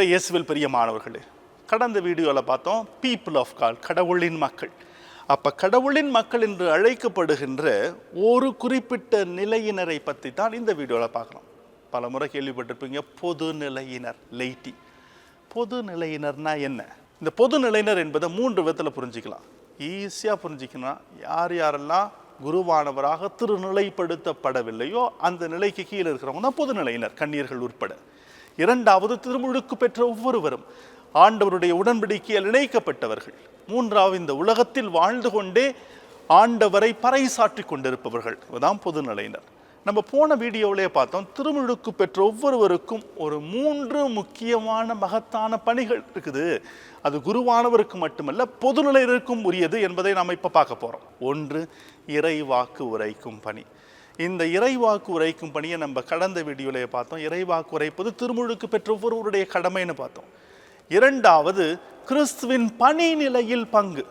இறை இயேசுவில் பெரிய மாணவர்களே கடந்த வீடியோவில் பார்த்தோம் பீப்புள் ஆஃப் கால் கடவுளின் மக்கள். அப்போ கடவுளின் மக்கள் என்று அழைக்கப்படுகின்ற ஒரு குறிப்பிட்ட நிலையினரை பற்றி தான் இந்த வீடியோவில் பார்க்கலாம். பல முறை கேள்விப்பட்டிருப்பீங்க பொது நிலையினர் லைட்டி பொது நிலையினர்னா என்ன? இந்த பொது நிலையினர் என்பதை மூன்று விதத்தில் புரிஞ்சிக்கலாம். ஈஸியாக புரிஞ்சிக்கலாம் யார் யாரெல்லாம் குருவானவராக திருநிலைப்படுத்தப்படவில்லையோ அந்த நிலைக்கு கீழே இருக்கிறவங்க தான் பொது நிலையினர் கண்ணீர்கள் உட்பட. இரண்டாவது திருமுழுக்கு பெற்ற ஒவ்வொருவரும் ஆண்டவருடைய உடன்படிக்கையில் இணைக்கப்பட்டவர்கள். மூன்றாவது இந்த உலகத்தில் வாழ்ந்து கொண்டே ஆண்டவரை பறைசாற்றி கொண்டிருப்பவர்கள். இதுதான் பொதுநிலையினர். நம்ம போன வீடியோவிலே பார்த்தோம் திருமுழுக்கு பெற்ற ஒவ்வொருவருக்கும் ஒரு மூன்று முக்கியமான மகத்தான பணிகள் இருக்குது. அது குருவானவருக்கு மட்டுமல்ல பொதுநிலையினருக்கும் உரியது என்பதை நாம் இப்போ பார்க்க போகிறோம் ஒன்று இறைவாக்கு உரைக்கும் பணி. இந்த இறைவாக்கு உரைக்கும் பணியை நம்ம கடந்த வீடியோவிலே பார்த்தோம். இறைவாக்கு உரைப்பது திருமுழுக்கு பெற்ற ஒவ்வொருவருடைய கடமைன்னு பார்த்தோம். இரண்டாவது கிறிஸ்துவின் பணி நிலையில் பங்கு.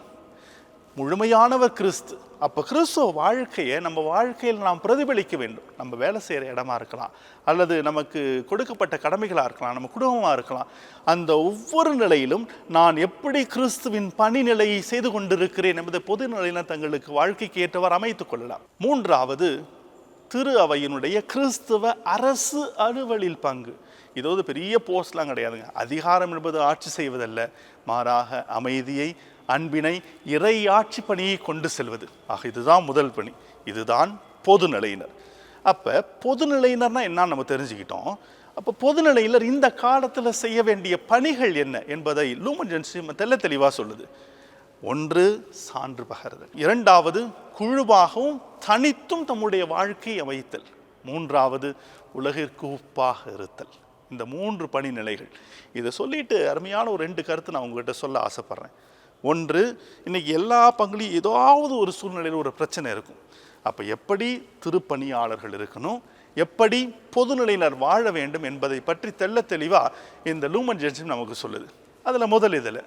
முழுமையானவர் கிறிஸ்து. அப்போ கிறிஸ்துவ வாழ்க்கையை நம்ம வாழ்க்கையில் நாம் பிரதிபலிக்க வேண்டும். நம்ம வேலை செய்கிற இடமா இருக்கலாம். அல்லது நமக்கு கொடுக்கப்பட்ட கடமைகளாக இருக்கலாம். நம்ம குடும்பமாக இருக்கலாம். அந்த ஒவ்வொரு நிலையிலும் நான் எப்படி கிறிஸ்துவின் பணி நிலையை செய்து கொண்டிருக்கிறேன் என்பதை பொது நிலையில தங்களுக்கு வாழ்க்கைக்கு ஏற்றவாறு அமைத்துக் கொள்ளலாம். மூன்றாவது திரு அவையினுடைய கிறிஸ்துவ அரசு அலுவலில் பங்கு. இது பெரிய போஸ்ட்லாம் கிடையாதுங்க. அதிகாரம் என்பது ஆட்சி செய்வதல்ல. மாறாக அமைதியை அன்பினை இறை ஆட்சி பணியை கொண்டு செல்வது. ஆக இதுதான் முதல் பணி. இதுதான் பொதுநிலையினர். அப்போ பொதுநிலையினர்னா என்னன்னு நம்ம தெரிஞ்சுக்கிட்டோம். அப்போ பொதுநிலையினர் இந்த காலத்தில் செய்ய வேண்டிய பணிகள் என்ன என்பதை லூமன்ஜென்சி தெல்ல தெளிவாக சொல்லுது. ஒன்று சான்று பகர்தல். இரண்டாவது குழுவாகவும் தனித்தும் தம்முடைய வாழ்க்கையை அமைத்தல். மூன்றாவது உலகிற்கு உப்பாக இருத்தல். இந்த மூன்று பணிநிலைகள். இதை சொல்லிட்டு அருமையான ஒரு ரெண்டு கருத்து நான் உங்கள்கிட்ட சொல்ல ஆசைப்பட்றேன். ஒன்று இன்றைக்கி எல்லா பங்குலையும் ஏதாவது ஒரு சூழ்நிலையில் ஒரு பிரச்சனை இருக்கும். அப்போ எப்படி திருப்பணியாளர்கள் இருக்கணும்? எப்படி பொதுநிலையினர் வாழ வேண்டும் என்பதை பற்றி தெல்ல தெளிவாக இந்த லூமன் ஜென்சி நமக்கு சொல்லுது. அதில் முதல் இதில்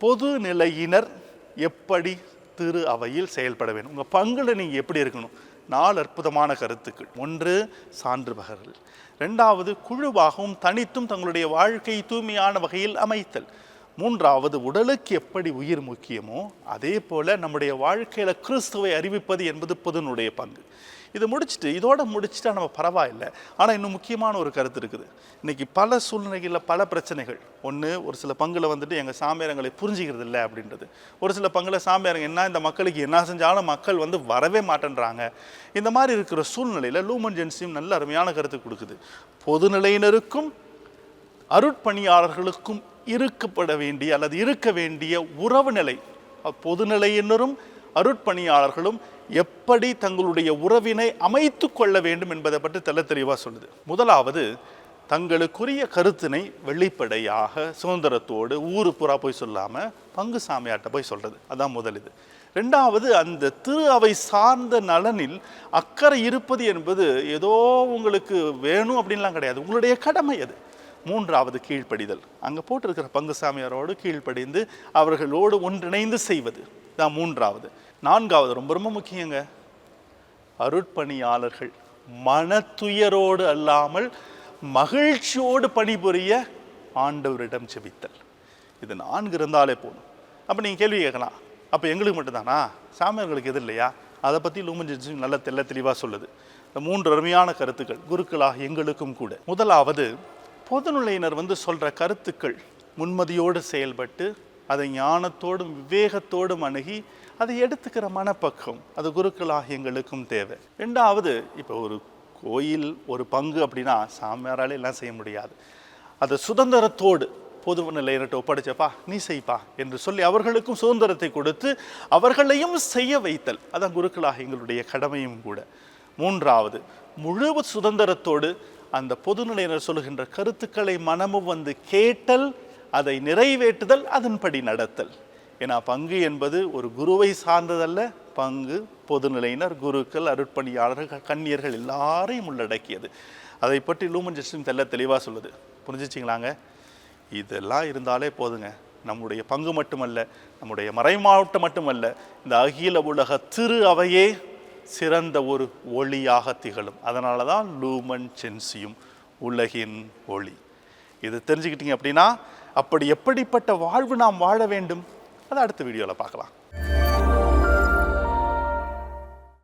பொதுநிலையினர் எப்படி திரு அவையில் செயல்பட வேண்டும்? உங்கள் பங்குல நீங்கள் எப்படி இருக்கணும்? நாலு அற்புதமான கருத்துக்கள். ஒன்று சான்று பகர்கள் ரெண்டாவது குழுவாகவும் தனித்தும் தங்களுடைய வாழ்க்கை தூய்மையான வகையில் அமைத்தல். மூன்றாவது உடலுக்கு எப்படி உயிர் முக்கியமோ அதே போல் நம்முடைய வாழ்க்கையில் கிறிஸ்துவை அறிவிப்பது என்பது பொதுனுடைய பங்கு. இதை முடிச்சுட்டு இதோட முடிச்சுட்டா நம்ம பரவாயில்லை. ஆனால் இன்னும் முக்கியமான ஒரு கருத்து இருக்குது. இன்றைக்கி பல சூழ்நிலைகளில் பல பிரச்சனைகள். ஒன்று ஒரு சில பங்கில் வந்துட்டு எங்கள் சாமியாரங்களை புரிஞ்சிக்கிறது இல்லை அப்படின்றது. ஒரு சில பங்கில் சாமியாரங்க என்ன இந்த மக்களுக்கு என்ன செஞ்சாலும் மக்கள் வந்து வரவே மாட்டேன்றாங்க. இந்த மாதிரி இருக்கிற சூழ்நிலையில் லூமன் ஜென்சியும் நல்ல அருமையான கருத்து கொடுக்குது. பொதுநிலையினருக்கும் அருட்பணியாளர்களுக்கும் இருக்கப்பட வேண்டிய அல்லது இருக்க வேண்டிய உறவு நிலை பொதுநிலையினரும் அருட்பணியாளர்களும் எப்படி தங்களுடைய உறவினை அமைத்து கொள்ள வேண்டும் என்பதை பற்றி தெல்ல தெளிவாக சொல்லுது. முதலாவது தங்களுக்குரிய கருத்தினை வெளிப்படையாக சுதந்திரத்தோடு ஊரு புறா போய் சொல்லாமல் பங்கு சாமியாட்ட போய் சொல்கிறது அதான் முதல் இது. ரெண்டாவது அந்த திரு அவை சார்ந்த நலனில் அக்கறை இருப்பது என்பது ஏதோ உங்களுக்கு வேணும் அப்படின்லாம் கிடையாது. உங்களுடைய கடமை அது. மூன்றாவது கீழ்ப்படிதல். அங்கே போட்டிருக்கிற பங்கு சாமியாரோடு கீழ்ப்படிந்து அவர்களோடு ஒன்றிணைந்து செய்வது. தான் மூன்றாவது. நான்காவது ரொம்ப ரொம்ப முக்கியங்க. அருட்பணியாளர்கள் மனத்துயரோடு அல்லாமல் மகிழ்ச்சியோடு பணிபுரிய ஆண்டவரிடம் செபித்தல் இது நான்கு இருந்தாலே போதும். அப்போ நீங்கள் கேள்வி கேட்கலாம். அப்போ எங்களுக்கு மட்டும்தானா? சாமியார்களுக்கு எது இல்லையா? அதை பற்றி லூமன் நல்ல தெல்ல தெளிவாக சொல்லுது. இந்த மூன்று அருமையான கருத்துக்கள் குருக்களாக எங்களுக்கும் கூட. முதலாவது பொதுநிலையினர் வந்து சொல்கிற கருத்துக்கள் முன்மதியோடு செயல்பட்டு அதை ஞானத்தோடும் விவேகத்தோடும் அணுகி அதை எடுத்துக்கிற மனப்பக்கம் அது குருக்களாக எங்களுக்கும் தேவை. ரெண்டாவது இப்போ ஒரு கோயில் ஒரு பங்கு அப்படின்னா சாமியாரால் எல்லாம் செய்ய முடியாது. அதை சுதந்திரத்தோடு பொது நிலையினர்கிட்ட ஒப்படைச்சப்பா நீ செய்ப்பா என்று சொல்லி அவர்களுக்கும் சுதந்திரத்தை கொடுத்து அவர்களையும் செய்ய வைத்தல். அதான் குருக்களாக எங்களுடைய கடமையும் கூட. மூன்றாவது முழு சுதந்திரத்தோடு அந்த பொதுநிலையினர் சொல்லுகின்ற கருத்துக்களை மனமும் வந்து கேட்டல் அதை நிறைவேற்றுதல் அதன்படி நடத்தல். ஏன்னா பங்கு என்பது ஒரு குருவை சார்ந்ததல்ல பங்கு பொதுநிலையினர் குருக்கள் அருட்பணியாளர்கள் கன்னியர்கள் எல்லாரையும் உள்ளடக்கியது. அதை பற்றி லூமன் ஜஸ்டின் தெல்ல தெளிவாக சொல்லுது. புரிஞ்சிச்சிங்களாங்க? இதெல்லாம் இருந்தாலே போதுங்க. நம்முடைய பங்கு மட்டுமல்ல நம்முடைய மறைமாவட்டம் மட்டுமல்ல இந்த அகில உலக திரு அவையே சிறந்த ஒரு ஒளியாக திகழும். அதனால தான் லூமன் சென்சியும் உலகின் ஒளி. இது தெரிஞ்சுக்கிட்டீங்க அப்படின்னா அப்படி எப்படிப்பட்ட வாழ்வு நாம் வாழ வேண்டும்? அதை அடுத்த வீடியோவில் பார்க்கலாம்.